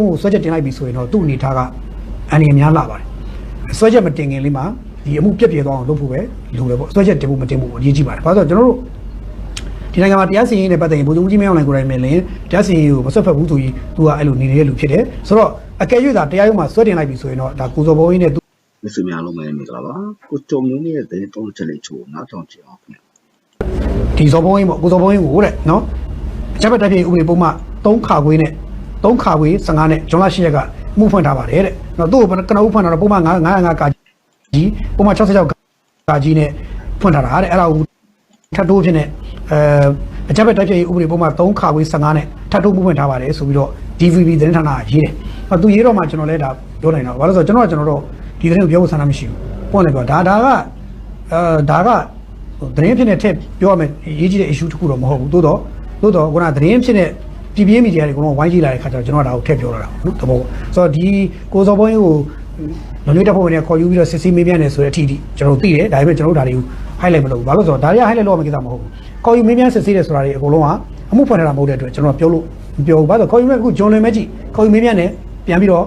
ဟိုဆွဲချက်တင်လိုက်ပြီဆိုရင်တော့သူ့အနေထားကအန်ရများလာပါတယ်ဆွဲချက်မတင်ခင်လေးမှာဒီအမှုပြက်ပြဲသွားအောင်လုပ်ဖို့ပဲလိုတယ်ပေါ့ဆွဲချက်တင်ဖို့မတင်ဖို့အရေးကြီးပါတယ်ဘာလို့လဲဆိုတော့ကျွန်တော်တို့ဒီနိုင်ငံမှာတရားစီရင်ရေးနဲ့ပတ်သက်ရင်ဗိုလ်ချုပ်ကြီးမင်းအောင်လှိုင်ကိုယ်တိုင်မယ်လင်တရားစီရင်ရေးကိုမဆွတ်ဖက်ဘူးဆိုရင်သူကအဲ့လိုနေတဲ့လူဖြစ်တယ်ဆိုတော့အကယ်၍သာတရားရုံးမှာဆွဲတင်လိုက်ပြီဆိုရင်တော့ဒါကိုစော်ဘုံကြီးနဲ့သူမစ်ဆွေများလုံးပဲမင်္ဂလာပါကိုတုံမျိုးရဲ့တဲ့တုံးချက်လေးချိုးနားထောင်ကြည့်အောင်ခင်ဗျဒီစော်ဘုံကြီးပေါ့ကိုစော်ဘုံကြီးကိုတဲ့နော်အချက်ပတ်တိုက်ပြည်ဥပဒေပုံမှ3ခါခွေးနဲ့ 3ခါခွေး15နဲ့ဂျွန်လ10ရက်ကမှုဖွင့်ထားပါတယ်တဲ့နော်သူ့ကိုကနဦးဖွင့်ထားတော့ပုံမှ9 905ကာကြီးပုံမှ66ကာကြီးနဲ့ဖွင့်ထားတာတဲ့အဲ့ဒါကိုထပ်တိုးဖြစ်နေအဲအချက်ပတ်တိုက်ပြည်ဥပဒေပုံမှ3ခါခွေး15နဲ့ထပ်တိုးမှုဖွင့်ထားပါတယ်ဆိုပြီးတော့ DVB သတင်းဌာနကရေးတယ်ဟောသူရေးတော့မှကျွန်တော်လည်းဒါပြောနိုင်တော့ဘာလို့လဲဆိုတော့ကျွန်တော်ကကျွန်တော်တို့ဒီသတင်းကိုပြောဖို့ဆန္ဒမရှိဘူးပေါ့လေပြောဒါဒါကအဲဒါကဟိုသတင်းဖြစ်တဲ့ထက်ပြောရမယ်ရေးကြည့်တဲ့ issue တစ်ခုတော့မဟုတ်ဘူးသို့တော့သို့တော့ခုနကသတင်းဖြစ်တဲ့ ပြည်ပြင်းမီဒီယာတွေကတော့ဝိုင်းကြည့်လာတဲ့ခါကျတော့ကျွန်တော်ကဒါကိုထည့်ပြောလာတာပေါ့နော်တဘောဆိုတော့ဒီကိုစော်ဘုန်းကြီးကိုလုံလေးတက်ဖို့နဲ့ခေါ်ယူပြီးတော့စစ်ဆေးမေးမြန်းနေဆိုတဲ့အထိထိကျွန်တော်တို့သိတယ်ဒါပေမဲ့ကျွန်တော်တို့ဒါတွေကို highlight မလုပ်ဘူးဘာလို့လဲဆိုတော့ဒါတွေက highlight လုပ်ရမယ့်ကိစ္စမဟုတ်ဘူးခေါ်ယူမေးမြန်းစစ်ဆေးတယ်ဆိုတာတွေအကုန်လုံးကအမှုဖွင့်ထားတာမဟုတ်တဲ့အတွက်ကျွန်တော်ပြောလို့မပြောဘူးဘာလို့ခေါ်ယူမဲ့အခုဂျွန်လွင်မဲကြည့်ခေါ်ယူမေးမြန်းနေပြန်ပြီးတော့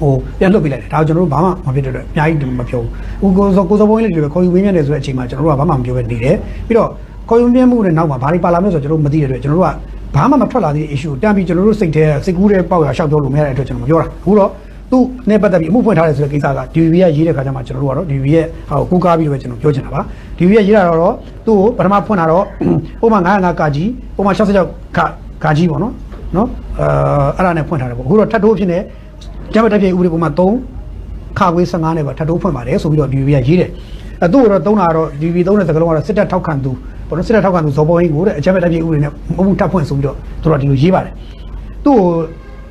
ဟိုပြန်လွတ်ပေးလိုက်တယ်ဒါကိုကျွန်တော်တို့ဘာမှမဖြစ်တဲ့အတွက်အများကြီးမပြောဘူးဟိုကိုစောကိုစောဘုန်းကြီးလေးတွေပဲခေါ်ယူဝင်းမြတ်တယ်ဆိုတဲ့အချိန်မှာကျွန်တော်တို့ကဘာမှမပြောဘဲနေတယ်ပြီးတော့ခေါ်ယူမြတ်မှုနဲ့နောက်မှာဘာတွေပါလာမလဲဆိုတော့ကျွန်တော်တို့မသိတဲ့အတွက်ကျွန်တော်တို့က ဘာမှမထွက်လာသေးတဲ့ issue တန်ပြီးကျွန်တော်တို့စိတ်ထဲစိတ်ကူးတဲ့ပေါက်ရရှောက်ပြောလို့မရတဲ့အတွက်ကျွန်တော်မပြောတာအခုတော့သူ့နဲ့ပတ်သက်ပြီးအမှုဖွင့်ထားတယ်ဆိုတဲ့ကိစ္စက DVB ကရေးတဲ့ခါကျမှကျွန်တော်တို့ကတော့ DVB ရဲ့ဟိုကိုးကားပြီးတော့ကျွန်တော်ပြောချင်တာပါ DVB ကရေးတာတော့သူ့ကိုပထမဖွင့်တာတော့ဥပမာ905ကကြီးဥပမာ66ကကကြီးပေါ့နော်နော်အဲအဲ့ဒါနဲ့ဖွင့်ထားတယ်ပေါ့အခုတော့ထပ်တိုးဖြစ်နေကျမတက်ပြေဥပဒေပုံမှာ3ခါခွေး15နဲ့ပါထပ်တိုးဖွင့်ပါတယ်ဆိုပြီးတော့ DVB ကရေးတယ်အဲသူ့ကိုတော့သုံးတာတော့ DVB သုံးတဲ့စကားလုံးကတော့စစ်တပ်ထောက်ခံသူ ပေါ့နော်စစ်တပ်ထောက်ခံသူဇော်ပေါ်ဟင်းကိုတဲ့အကြမ်းဖက်တပ်ပြည်ဥပဒေနဲ့မဟုတ်ဘူးထပ်ဖွင့်ဆိုပြီးတော့သူတို့ကဒီလိုရေးပါတယ်သူ့ကို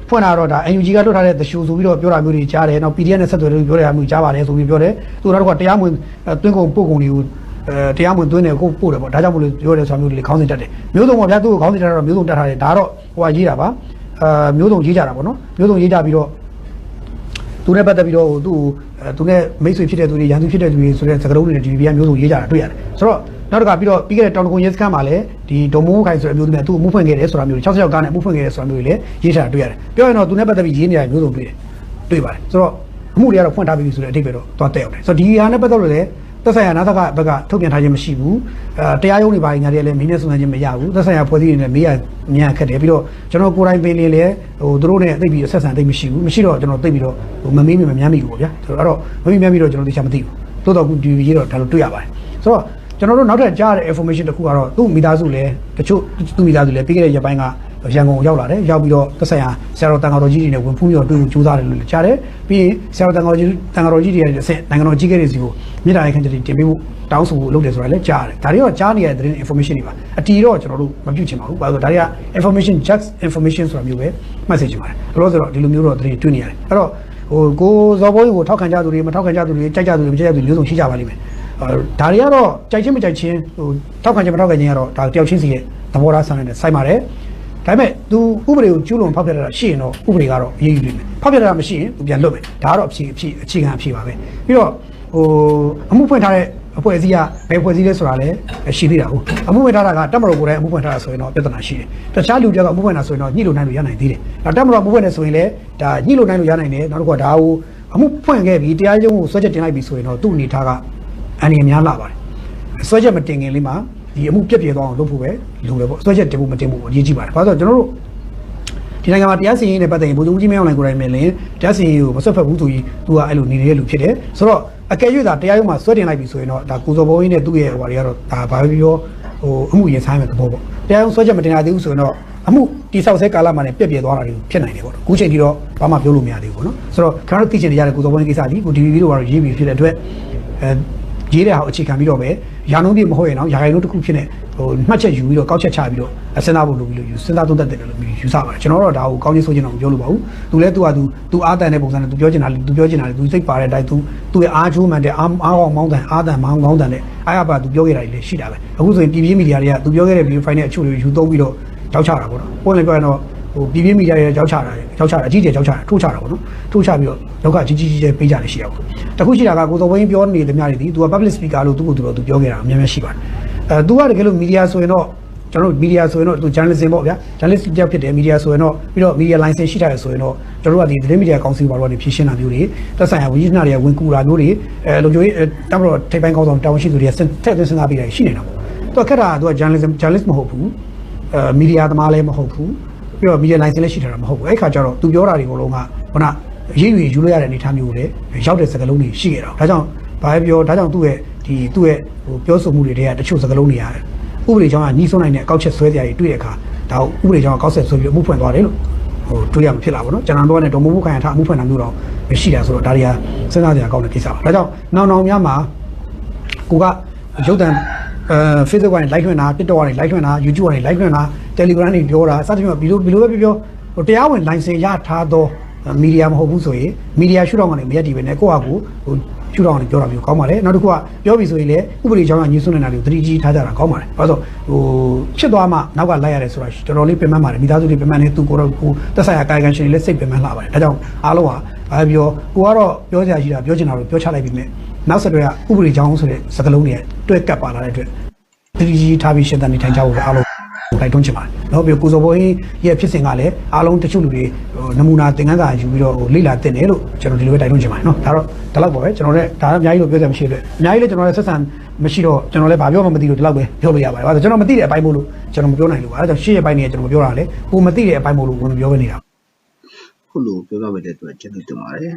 ဖွင့်တာတော့ဒါ NUG ကလွတ်ထားတဲ့သရှူဆိုပြီးတော့ပြောတာမျိုးတွေကြားတယ်နောက် PDF နဲ့ဆက်သွယ်လို့ပြောတဲ့မျိုးကြားပါတယ်ဆိုပြီးပြောတယ်သူတို့ကတော့တရားမဝင်တွင်းကုန်ပို့ကုန်တွေကိုအဲတရားမဝင်သွင်းတယ်ကိုပို့တယ်ပေါ့ဒါကြောင့်မလို့ပြောတယ်ဆိုတာမျိုးတွေခေါင်းစဉ်တက်တယ်မျိုးစုံပေါ့ဗျာသူ့ကိုခေါင်းစဉ်တက်တော့မျိုးစုံတက်ထားတယ်ဒါတော့ဟိုကရေးတာပါအာမျိုးစုံရေးကြတာပေါ့နော်မျိုးစုံရေးကြပြီးတော့သူနဲ့ပတ်သက်ပြီးတော့သူ့အဲသူနဲ့မိတ်ဆွေဖြစ်တဲ့သူတွေရန်သူဖြစ်တဲ့သူတွေဆိုတဲ့စကားလုံးတွေနဲ့ဒီဗီယာမျိုးစုံရေးကြတာတွေ့ရတယ်ဆိုတော့ နောက်တစ်ခါပြီးတော့ပြီးခဲ့တဲ့တောင်တကုံရဲစခန်းမှာလည်းဒီဒုံမိုးခိုင်ဆိုတဲ့အမျိုးသမီးကသူ့ကိုမှုဖွင့်ခဲ့တယ်ဆိုတာမျိုးတွေ66ကားနဲ့မှုဖွင့်ခဲ့တယ်ဆိုတာမျိုးတွေလည်းရေးထားတာတွေ့ရတယ်ပြောရင်တော့သူနဲ့ပတ်သက်ပြီးရေးနေတာမျိုးစုံတွေ့တယ်တွေ့ပါတယ်ဆိုတော့အမှုတွေကတော့ဖွင့်ထားပြီဆိုတဲ့အထိပ္ပယ်တော့သွားတက်ရောက်တယ်ဆိုတော့ဒီဟာနဲ့ပတ်သက်လို့လည်းသက်ဆိုင်ရာနာသကဘက်ကထုတ်ပြန်ထားခြင်းမရှိဘူးအဲတရားရုံးတွေပါညာတွေလည်းမင်းနဲ့စုံစမ်းခြင်းမရဘူးသက်ဆိုင်ရာဖွဲ့စည်းတွေနဲ့မေးရမြန်ခက်တယ်ပြီးတော့ကျွန်တော်ကိုယ်တိုင်ပင်လည်းလည်းဟိုသူတို့နဲ့သိပြီးဆက်ဆံသိမရှိဘူးမရှိတော့ကျွန်တော်သိပြီးတော့ဟိုမမေးမိမများမိဘူးပေါ့ဗျာဆိုတော့အဲ့တော့မမေးများမိတော့ကျွန်တော်သိချာမသိဘူးတိုးတော့ခုဒီရေးတော့ဒါလိုတွေ့ရပါတယ်ဆိုတော့ ကျွန်တော်တို့နောက်ထပ်ကြားရတဲ့ information တစ်ခုကတော့သူ့မိသားစုလည်းတချို့သူ့မိသားစုလည်းပြီးခဲ့တဲ့ရက်ပိုင်းကရန်ကုန်ရောက်လာတယ်ရောက်ပြီးတော့သက်ဆိုင်ရာဆရာတော်တန်ဃာတော်ကြီးတွေနဲ့ဝင်ဖူးပြီးတော့တွေ့ဖို့ကြိုးစားတယ်လို့လည်းကြားတယ်ပြီးရင်ဆရာတော်တန်ဃာတော်ကြီးတန်ဃာတော်ကြီးတွေရဲ့အဆင့်နိုင်ငံတော်ကြီးကဲတွေစီကိုမြေတားရခန့်တင်ပေးဖို့တောင်းဆိုဖို့လုပ်တယ်ဆိုတာလည်းကြားတယ်ဒါတွေတော့ကြားနေရတဲ့သတင်း information တွေပါအတီတော့ကျွန်တော်တို့မပြုတ်ချင်ပါဘူးဘာလို့ဒါတွေက information just information ဆိုတာမျိုးပဲမှတ်စေချင်ပါတယ်ဘလို့ဆိုတော့ဒီလိုမျိုးတော့သတင်းတွေ့နေရတယ်အဲ့တော့ဟိုကိုဇော်ဘိုးကြီးကိုထောက်ခံကြသူတွေမထောက်ခံကြသူတွေကြိုက်ကြသူတွေမကြိုက်ကြသူတွေမျိုးစုံရှိကြပါလိမ့်မယ်အဲ ဒါတွေကတော့ကြိုက်ချင်းမကြိုက်ချင်းဟိုထောက်ခံခြင်းမထောက်ခံခြင်းကတော့ဒါတယောက်ချင်းစီရဲ့သဘောထားဆန္ဒနဲ့စိုက်ပါတယ်ဒါပေမဲ့ तू ဥပဒေကိုကျူးလွန်ဖောက်ဖျက်တာရှိရင်တော့ဥပဒေကတော့အရေးယူလိမ့်မယ်ဖောက်ဖျက်တာမရှိရင် तू ပြန်လွတ်မယ်ဒါကတော့အဖြေအဖြေအခြေခံအဖြေပါပဲပြီးတော့ဟိုအမှုဖွင့်ထားတဲ့အဖွဲ့အစည်းကဘယ်ဖွဲ့စည်းလဲဆိုတာလည်းရှိသေးတာဟုတ်အမှုဖွင့်ထားတာကတက်မတော်ကိုယ်တိုင်အမှုဖွင့်ထားတာဆိုရင်တော့ပြဿနာရှိတယ်တခြားလူတွေကအမှုဖွင့်တာဆိုရင်တော့ညှိလို့နိုင်လို့ရနိုင်သေးတယ်ဒါတက်မတော်အမှုဖွင့်နေဆိုရင်လည်းဒါညှိလို့နိုင်လို့ရနိုင်တယ်နောက်တစ်ခုကဒါကိုအမှုဖွင့်ခဲ့ပြီးတရားရုံးကိုဆွဲချက်တင်လိုက်ပြီဆိုရင်တော့သူ့အနေထားက အန်ရများလာပါတယ်ဆွဲချက်မတင်ခင်လေးမှာဒီအမှုပြက်ပြဲသွားအောင်လုပ်ဖို့ပဲလိုတယ်ပေါ့ဆွဲချက်တင်ဖို့မတင်ဖို့အရေးကြီးပါတယ်ဘာလို့လဲဆိုတော့ကျွန်တော်တို့ဒီနိုင်ငံမှာတရားစီရင်ရေးနဲ့ပတ်သက်ရင်ဗိုလ်ချုပ်ကြီးမင်းအောင်လှိုင်ကိုယ်တိုင်မယ်လင်တရားစီရင်ရေးကိုမဆွတ်ဖက်ဘူးဆိုရင်သူကအဲ့လိုနေတဲ့လူဖြစ်တယ်ဆိုတော့အကယ်၍သာတရားရုံးမှာဆွဲတင်လိုက်ပြီဆိုရင်တော့ဒါကိုစော်ဘုံကြီးနဲ့သူ့ရဲ့ဟိုဘာတွေကတော့ဒါဘာပဲပြောဟိုအမှုရင်ဆိုင်မဲ့သဘောပေါ့တရားရုံးဆွဲချက်မတင်ရသေးဘူးဆိုရင်တော့အမှုတိဆောက်ဆဲကာလမှာလည်းပြက်ပြဲသွားတာတွေဖြစ်နိုင်တယ်ပေါ့အခုချိန်ထိတော့ဘာမှပြောလို့မရသေးဘူးပေါ့နော်ဆိုတော့ကျွန်တော်တို့သိချင်နေရတဲ့ကိုစော်ဘုံကြီးကိစ္စဒီကို DVB တို့ကတော့ရေးပြီးဖြစ်တဲ့အတွက်အဲ ရေးတဲ့ဟာကိုအခြေခံပြီးတော့ပဲရာနှုန်းပြည့်မဟုတ်ရင်တော့ရာခိုင်နှုန်းတစ်ခုဖြစ်နေဟိုမှတ်ချက်ယူပြီးတော့ကောက်ချက်ချပြီးတော့စဉ်းစားဖို့လုပ်ပြီးလို့ယူစဉ်းစားသုံးသပ်တယ်လို့ယူဆပါတယ်ကျွန်တော်တို့တော့ဒါကိုကောင်းချင်းဆိုချင်တော့မပြောလို့ပါဘူးသူလည်းသူကသူသူအားတန်တဲ့ပုံစံနဲ့သူပြောချင်တာသူပြောချင်တာသူစိတ်ပါတဲ့အတိုင်းသူသူရဲ့အားချိုးမှန်တဲ့အားအားအောင်မောင်းတန်အားတန်မောင်းကောင်းတန်တဲ့အားရပါသူပြောခဲ့တာတွေလည်းရှိတာပဲအခုဆိုရင်ပြည်ပြင်းမီဒီယာတွေကသူပြောခဲ့တဲ့ video file နဲ့အချို့တွေယူသုံးပြီးတော့ကြောက်ချတာပေါ့နော်ပုံလည်းပြောရတော့ ဟိုပြည်ပြင်းမီဒီယာတွေကြောက်ချတာကြောက်ချတာအကြီးကျယ်ကြောက်ချတာထိုးချတာပေါ့နော်ထိုးချပြီးတော့လောကကြီးကြီးကြီးကျယ်ပေးကြတယ်ရှိရပါဘူးတခုရှိတာကကိုစောဝင်းပြောနေတဲ့များတွေဒီသူက public speaker လို့သူ့ကိုသူတော့သူပြောခဲ့တာအများများရှိပါတယ်အဲသူကတကယ်လို့မီဒီယာဆိုရင်တော့ဟကျွန်တော်တို့မီဒီယာဆိုရင်တော့သူ journalism ပေါ့ဗျာ journalist တယောက်ဖြစ်တယ်မီဒီယာဆိုရင်တော့ပြီးတော့ media license ရှိထားတယ်ဆိုရင်တော့ကျွန်တော်တို့ကဒီသတင်းမီဒီယာကောင်စီဘာလို့ကနေဖြည့်ရှင်းတာမျိုးတွေသက်ဆိုင်ရာဝန်ကြီးဌာနတွေကဝင်ကူတာမျိုးတွေအဲလုံခြုံရေးတမတော်ထိပ်ပိုင်းကောင်းဆောင်တာဝန်ရှိသူတွေကထည့်သွင်းစဉ်းစားပြီးတယ်ရှိနေတာပေါ့သူကခက်တာကသူက journalism journalist မဟုတ်ဘူးအဲမီဒီယာသမားလည်းမဟုတ်ဘူး ပြီးတော့ media license လည်းရှိထားတာမဟုတ်ဘူးအဲ့ခါကျတော့သူပြောတာတွေအကုန်လုံးကခုနရေးယူယူလို့ရတဲ့အနေအထားမျိုးတွေရောက်တဲ့စကားလုံးတွေရှိခဲ့တာဒါကြောင့်ဘာပဲပြောဒါကြောင့်သူ့ရဲ့ဒီသူ့ရဲ့ဟိုပြောဆိုမှုတွေတွေကတချို့စကားလုံးတွေရတယ်ဥပဒေကြောင့်ကညီးစွန်းနိုင်တဲ့အကောက်ချက်ဆွဲကြရတွေတွေ့တဲ့အခါဒါကိုဥပဒေကြောင့်ကောက်ဆက်ဆွဲပြီးအမှုဖွင့်သွားတယ်လို့ဟိုတွေ့ရမှာဖြစ်လာပါတော့ကျွန်တော်တို့ကလည်းဒေါ်မမှုခံရထားအမှုဖွင့်တာမျိုးတော့မရှိတာဆိုတော့ဒါတွေကစဉ်းစားကြရကောင်းတဲ့ကိစ္စပါဒါကြောင့်နောင်နောင်များမှာကိုကရုပ်တံအဲ Facebook ကနေ live ထွင်တာ TikTok ကနေ live ထွင်တာ YouTube ကနေ live ထွင်တာ Telegram ကနေပြောတာစသဖြင့်ဘီလိုဘီလိုပဲပြောပြောဟိုတရားဝင် license ရထားသောမီဒီယာမဟုတ်ဘူးဆိုရင်မီဒီယာရှုထောင့်ကနေမရက်တည်ပဲနဲ့ကိုယ့်ဟာကိုဟိုရှုထောင့်ကနေပြောတာမျိုးကောင်းပါလေနောက်တစ်ခုကပြောပြီဆိုရင်လည်းဥပဒေကြောင်းကညီစွန်းနေတာတွေကိုသတိကြီးထားကြတာကောင်းပါလေဘာလို့ဟိုဖြစ်သွားမှနောက်ကလိုက်ရတယ်ဆိုတာတော်တော်လေးပြင်ပန်းပါတယ်မိသားစုတွေပြင်ပန်းနေသူကိုတော့ကိုသက်ဆိုင်ရာကာယကံရှင်တွေလည်းစိတ်ပြင်ပန်းလာပါတယ်ဒါကြောင့်အားလုံးဟာဘာပြောကိုကတော့ပြောစရာရှိတာပြောချင်တာတော့ပြောချလိုက်ပြီမဲ့နောက်ဆက်တွဲကဥပဒေကြောင်းဆိုတဲ့စကားလုံးတွေတွဲကပ်ပါလာတဲ့အတွက်သတိကြီးထားပြီးရှင်းတဲ့နေထိုင်ကြဖို့အားလုံး တိုက်တွန်းချင်ပါတယ်။နောက်ပြီးကိုစောဘိုးရဲ့ဖြစ်စဉ်ကလည်းအားလုံးတချို့လူတွေဟိုနမူနာသင်ခန်းစာယူပြီးတော့ဟိုလေ့လာတင်တယ်လို့ကျွန်တော်ဒီလိုပဲတိုက်တွန်းချင်ပါတယ်နော်။ဒါတော့ဒီလောက်ပါပဲကျွန်တော်လည်းဒါအများကြီးလို့ပြောစရာမရှိတဲ့အတွက်အများကြီးလည်းကျွန်တော်လည်းဆက်ဆံမရှိတော့ကျွန်တော်လည်းဘာပြောမှမသိလို့ဒီလောက်ပဲပြောလို့ရပါတယ်။ဘာလို့ကျွန်တော်မသိတဲ့အပိုင်းမို့လို့ကျွန်တော်မပြောနိုင်လို့ပါ။အဲဒါကြောင့်ရှေ့ရဲ့ပိုင်းတွေကကျွန်တော်မပြောတာလေ။ကိုမသိတဲ့အပိုင်းမို့လို့ဝင်မပြောဘဲနေတာခုလိုပြောပြပေးတဲ့အတွက်ကျေးဇူးတင်ပါတယ်